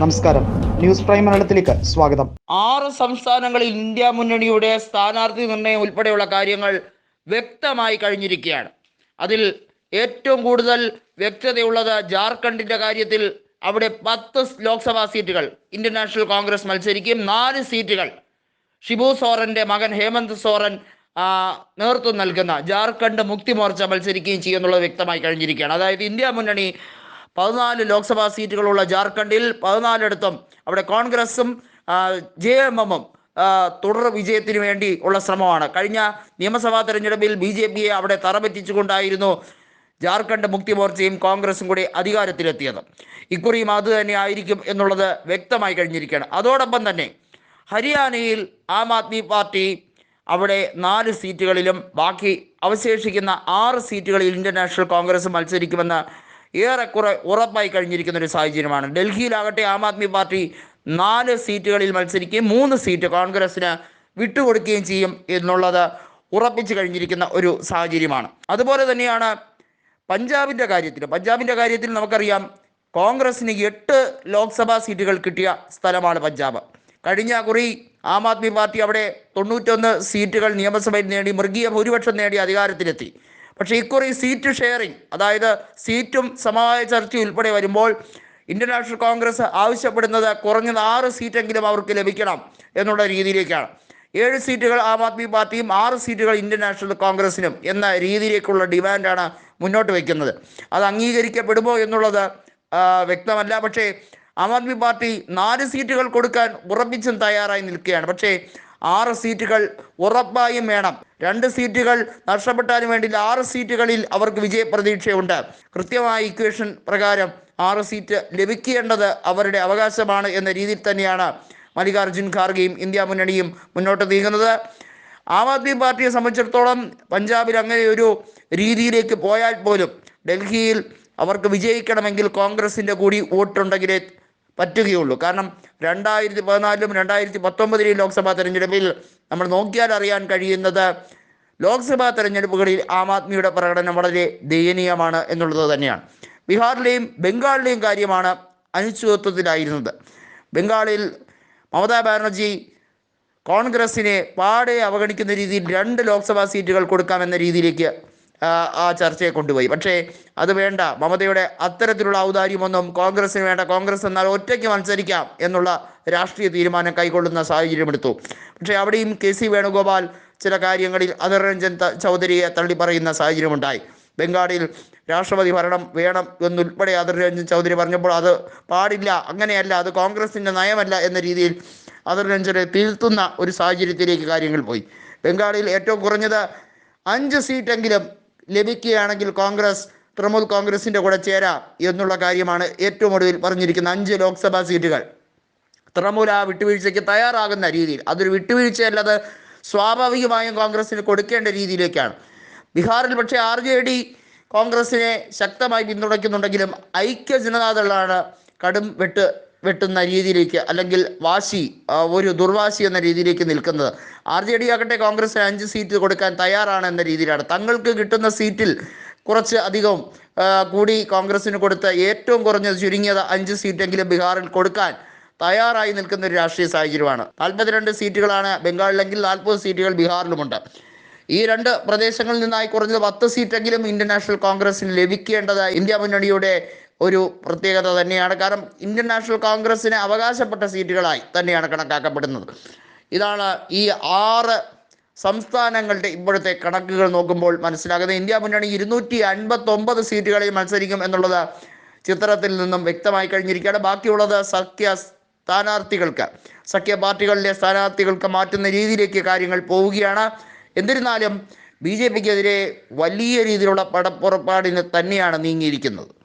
നമസ്കാരം. News prime മലയാളത്തിലേക്ക് സ്വാഗതം. ആറ് സംസ്ഥാനങ്ങളിൽ ഇന്ത്യ മുന്നണിയുടെ സ്ഥാനാർത്ഥി നിർണയം ഉൾപ്പെടെയുള്ള കാര്യങ്ങൾ വ്യക്തമായി കഴിഞ്ഞിരിക്കുകയാണ്. അതിൽ ഏറ്റവും കൂടുതൽ വ്യക്തതയുള്ളത് ജാർഖണ്ഡിന്റെ കാര്യത്തിൽ അവിടെ പത്ത് ലോക്സഭാ സീറ്റുകൾ ഇന്ത്യൻ നാഷണൽ കോൺഗ്രസ് മത്സരിക്കും. നാല് സീറ്റുകൾ ഷിബു സോറന്റെ മകൻ ഹേമന്ത് സോറൻ നേതൃത്വം നൽകുന്ന ജാർഖണ്ഡ് മുക്തി മോർച്ച മത്സരിക്കുകയും ചെയ്യുമെന്നുള്ളത് വ്യക്തമായി കഴിഞ്ഞിരിക്കുകയാണ്. അതായത് ഇന്ത്യ മുന്നണി പതിനാല് ലോക്സഭാ സീറ്റുകളുള്ള ജാർഖണ്ഡിൽ പതിനാലിടത്തും അവിടെ കോൺഗ്രസും ജെ എം എമ്മും തുടർ വിജയത്തിന് വേണ്ടി ഉള്ള ശ്രമമാണ്. കഴിഞ്ഞ നിയമസഭാ തെരഞ്ഞെടുപ്പിൽ ബി ജെ പിയെ അവിടെ തറപറ്റിച്ചുകൊണ്ടായിരുന്നു ജാർഖണ്ഡ് മുക്തി മോർച്ചയും കോൺഗ്രസും കൂടി അധികാരത്തിലെത്തിയത്. ഇക്കുറിയും അത് തന്നെ ആയിരിക്കും എന്നുള്ളത് വ്യക്തമായി കഴിഞ്ഞിരിക്കുകയാണ്. അതോടൊപ്പം തന്നെ ഹരിയാനയിൽ ആം ആദ്മി പാർട്ടി അവിടെ നാല് സീറ്റുകളിലും ബാക്കി അവശേഷിക്കുന്ന ആറ് സീറ്റുകളിൽ ഇന്ത്യൻ നാഷണൽ കോൺഗ്രസ് മത്സരിക്കുമെന്ന് ഏറെക്കുറെ ഉറപ്പായി കഴിഞ്ഞിരിക്കുന്ന ഒരു സാഹചര്യമാണ്. ഡൽഹിയിലാകട്ടെ ആം ആദ്മി പാർട്ടി നാല് സീറ്റുകളിൽ മത്സരിക്കുകയും മൂന്ന് സീറ്റ് കോൺഗ്രസിന് വിട്ടുകൊടുക്കുകയും ചെയ്യും എന്നുള്ളത് ഉറപ്പിച്ചു കഴിഞ്ഞിരിക്കുന്ന ഒരു സാഹചര്യമാണ്. അതുപോലെ തന്നെയാണ് പഞ്ചാബിന്റെ കാര്യത്തിൽ പഞ്ചാബിന്റെ കാര്യത്തിൽ നമുക്കറിയാം കോൺഗ്രസിന് എട്ട് ലോക്സഭാ സീറ്റുകൾ കിട്ടിയ സ്ഥലമാണ് പഞ്ചാബ്. കഴിഞ്ഞ കുറി ആം ആദ്മി പാർട്ടി അവിടെ തൊണ്ണൂറ്റൊന്ന് സീറ്റുകൾ നിയമസഭയിൽ നേടി മൃഗീയ ഭൂരിപക്ഷം നേടി അധികാരത്തിലെത്തി. പക്ഷേ ഇക്കുറി സീറ്റ് ഷെയറിംഗ് അതായത് സീറ്റും സമവായ ചർച്ചയും ഉൾപ്പെടെ വരുമ്പോൾ ഇന്ത്യൻ നാഷണൽ കോൺഗ്രസ് ആവശ്യപ്പെടുന്നത് കുറഞ്ഞത് ആറ് സീറ്റെങ്കിലും അവർക്ക് ലഭിക്കണം എന്നുള്ള രീതിയിലേക്കാണ്. ഏഴ് സീറ്റുകൾ ആം ആദ്മി പാർട്ടിയും ആറ് സീറ്റുകൾ ഇന്ത്യൻ നാഷണൽ കോൺഗ്രസിനും എന്ന രീതിയിലേക്കുള്ള ഡിമാൻഡാണ് മുന്നോട്ട് വയ്ക്കുന്നത് അത് അംഗീകരിക്കപ്പെടുമോ എന്നുള്ളത് വ്യക്തമല്ല. പക്ഷേ ആം ആദ്മി പാർട്ടി നാല് സീറ്റുകൾ കൊടുക്കാൻ ഉറപ്പിച്ചും തയ്യാറായി നിൽക്കുകയാണ്. പക്ഷേ ആറ് സീറ്റുകൾ ഉറപ്പായും വേണം. രണ്ട് സീറ്റുകൾ നഷ്ടപ്പെട്ടാലും വേണ്ടിയില്ല ആറ് സീറ്റുകളിൽ അവർക്ക് വിജയപ്രതീക്ഷയുണ്ട്. കൃത്യമായ ഇക്വേഷൻ പ്രകാരം ആറ് സീറ്റ് ലഭിക്കേണ്ടത് അവരുടെ അവകാശമാണ് എന്ന രീതിയിൽ തന്നെയാണ് മല്ലികാർജുൻ ഖാർഗെയും ഇന്ത്യ മുന്നണിയും മുന്നോട്ട് നീങ്ങുന്നത്. ആം ആദ്മി പാർട്ടിയെ സംബന്ധിച്ചിടത്തോളം പഞ്ചാബിൽ അങ്ങനെ ഒരു രീതിയിലേക്ക് പോയാൽ പോലും ഡൽഹിയിൽ അവർക്ക് വിജയിക്കണമെങ്കിൽ കോൺഗ്രസിന്റെ കൂടി വോട്ടുണ്ടെങ്കിലേ പറ്റുകയുള്ളൂ. കാരണം രണ്ടായിരത്തി പതിനാലിലും രണ്ടായിരത്തി പത്തൊമ്പതിലെയും ലോക്സഭാ തെരഞ്ഞെടുപ്പിൽ നമ്മൾ നോക്കിയാൽ അറിയാൻ കഴിയുന്നത് ലോക്സഭാ തെരഞ്ഞെടുപ്പുകളിൽ ആം ആദ്മിയുടെ പ്രകടനം വളരെ ദയനീയമാണ് എന്നുള്ളത് തന്നെയാണ്. ബീഹാറിലെയും ബംഗാളിലെയും കാര്യമാണ് അനിശ്ചിതത്വത്തിലായിരുന്നത്. ബംഗാളിൽ മമതാ ബാനർജി കോൺഗ്രസിനെ പാടെ അവഗണിക്കുന്ന രീതിയിൽ രണ്ട് ലോക്സഭാ സീറ്റുകൾ കൊടുക്കാമെന്ന രീതിയിലേക്ക് ആ, ചർച്ചയെ കൊണ്ടുപോയി. പക്ഷേ അത് വേണ്ട. മമതയുടെ അത്തരത്തിലുള്ള ഔദാര്യമൊന്നും കോൺഗ്രസിന് വേണ്ട. കോൺഗ്രസ് എന്നാൽ ഒറ്റയ്ക്ക് മത്സരിക്കാം എന്നുള്ള രാഷ്ട്രീയ തീരുമാനം കൈക്കൊള്ളുന്ന സാഹചര്യമെടുത്തു. പക്ഷേ അവിടെയും കെ സി വേണുഗോപാൽ ചില കാര്യങ്ങളിൽ അധർ രഞ്ജൻ തള്ളി പറയുന്ന സാഹചര്യമുണ്ടായി. ബംഗാളിൽ രാഷ്ട്രപതി ഭരണം വേണം എന്നുൾപ്പെടെ അധർ രഞ്ജൻ ചൗധരി പറഞ്ഞപ്പോൾ അത് പാടില്ല. അങ്ങനെയല്ല അത് കോൺഗ്രസിന്റെ നയമല്ല എന്ന രീതിയിൽ അധർ രഞ്ജനെ തിരുത്തുന്ന ഒരു സാഹചര്യത്തിലേക്ക് കാര്യങ്ങൾ പോയി. ബംഗാളിൽ ഏറ്റവും കുറഞ്ഞത് അഞ്ച് സീറ്റെങ്കിലും ലഭിക്കുകയാണെങ്കിൽ കോൺഗ്രസ് തൃണമൂൽ കോൺഗ്രസിന്റെ കൂടെ ചേരാം എന്നുള്ള കാര്യമാണ് ഏറ്റവും ഒടുവിൽ പറഞ്ഞിരിക്കുന്ന അഞ്ച് ലോക്സഭാ സീറ്റുകൾ. തൃണമൂൽ ആ വിട്ടുവീഴ്ചയ്ക്ക് തയ്യാറാകുന്ന രീതിയിൽ അതൊരു വിട്ടുവീഴ്ചയല്ലത് സ്വാഭാവികമായും കോൺഗ്രസിന് കൊടുക്കേണ്ട രീതിയിലേക്കാണ്. ബീഹാറിൽ പക്ഷേ ആർ ജെ ഡി കോൺഗ്രസിനെ ശക്തമായി പിന്തുണയ്ക്കുന്നുണ്ടെങ്കിലും ഐക്യ ജനതാദളാണ് കടും വെട്ട് വെട്ടുന്ന രീതിയിലേക്ക് അല്ലെങ്കിൽ വാശി ഒരു ദുർവാശി എന്ന രീതിയിലേക്ക് നിൽക്കുന്നത്. ആർ ജെ ഡി ആകട്ടെ കോൺഗ്രസിന് അഞ്ച് സീറ്റ് കൊടുക്കാൻ തയ്യാറാണ് എന്ന രീതിയിലാണ്. തങ്ങൾക്ക് കിട്ടുന്ന സീറ്റിൽ കുറച്ച് അധികം കൂടി കോൺഗ്രസിന് കൊടുത്ത ഏറ്റവും കുറഞ്ഞത് ചുരുങ്ങിയത് അഞ്ച് സീറ്റെങ്കിലും ബീഹാറിൽ കൊടുക്കാൻ തയ്യാറായി നിൽക്കുന്ന ഒരു രാഷ്ട്രീയ സാഹചര്യമാണ്. നാൽപ്പത്തിരണ്ട് സീറ്റുകളാണ് ബംഗാളിലെങ്കിൽ നാൽപ്പത് സീറ്റുകൾ ബീഹാറിലുമുണ്ട്. ഈ രണ്ട് പ്രദേശങ്ങളിൽ നിന്നായി കുറഞ്ഞത് പത്ത് സീറ്റെങ്കിലും ഇന്ത്യൻ നാഷണൽ കോൺഗ്രസിന് ലഭിക്കേണ്ടത് ഇന്ത്യ മുന്നണിയുടെ ഒരു പ്രത്യേകത തന്നെയാണ്. കാരണം ഇന്ത്യൻ നാഷണൽ കോൺഗ്രസ്സിന് അവകാശപ്പെട്ട സീറ്റുകളായി തന്നെയാണ് കണക്കാക്കപ്പെടുന്നത്. ഇതാണ് ഈ ആറ് സംസ്ഥാനങ്ങളുടെ ഇപ്പോഴത്തെ കണക്കുകൾ നോക്കുമ്പോൾ മനസ്സിലാകുന്നത്. ഇന്ത്യ മുന്നണി ഇരുന്നൂറ്റി അൻപത്തൊമ്പത് സീറ്റുകളിൽ മത്സരിക്കും എന്നുള്ളത് ചിത്രത്തിൽ നിന്നും വ്യക്തമായി കഴിഞ്ഞിരിക്കുകയാണ്. ബാക്കിയുള്ളത് സഖ്യ സ്ഥാനാർത്ഥികൾക്ക് സഖ്യ പാർട്ടികളിലെ സ്ഥാനാർത്ഥികൾക്ക് മാറ്റുന്ന രീതിയിലേക്ക് കാര്യങ്ങൾ പോവുകയാണ്. എന്നിരുന്നാലും ബി ജെ പിക്കെതിരെ വലിയ രീതിയിലുള്ള പടപ്പുറപ്പാടിന് തന്നെയാണ് നീങ്ങിയിരിക്കുന്നത്.